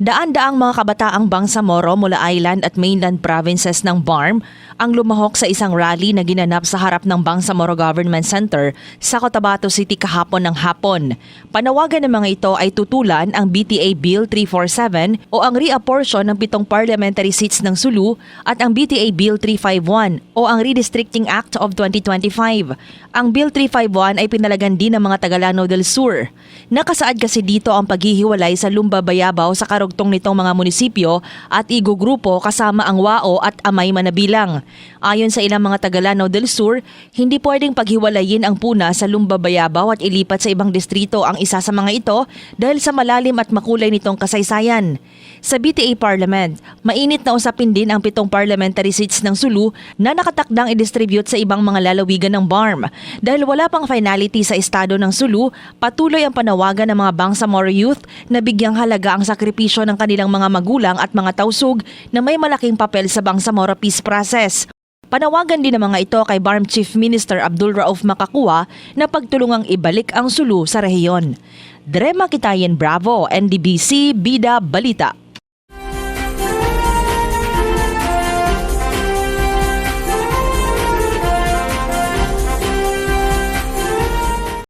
Daan-daang mga kabataang Bangsamoro mula island at mainland provinces ng BARM ang lumahok sa isang rally na ginanap sa harap ng Bangsamoro Government Center sa Cotabato City kahapon ng hapon. Panawagan ng mga ito ay tutulan ang BTA Bill 347 o ang reapportion ng pitong parliamentary seats ng Sulu at ang BTA Bill 351 o ang Redistricting Act of 2025. Ang Bill 351 ay pinalagan din ng mga Tagalano del Sur. Nakasaad kasi dito ang paghihiwalay sa Lumba Bayabaw sa karugtong nitong mga munisipyo at Igo Grupo kasama ang Wao at Amay Manabilang. Ayon sa ilang mga Tagalano del Sur, hindi pwedeng paghiwalayin ang puna sa Lumba Bayabaw at ilipat sa ibang distrito ang isa sa mga ito dahil sa malalim at makulay nitong kasaysayan. Sa BTA Parliament, mainit na usapin din ang pitong parliamentary seats ng Sulu na nakatakdang i-distribute sa ibang mga lalawigan ng BARM. Dahil wala pang finality sa estado ng Sulu, patuloy ang panawagan ng mga Bangsamoro youth na bigyang halaga ang sakripisyo ng kanilang mga magulang at mga tausug na may malaking papel sa Bangsamoro peace process. Panawagan din ng mga ito kay BARM Chief Minister Abdul Rauf Makakua na pagtulungang ibalik ang Sulu sa rehiyon. Drema Kitayen Bravo, NDBC, Bida, Balita.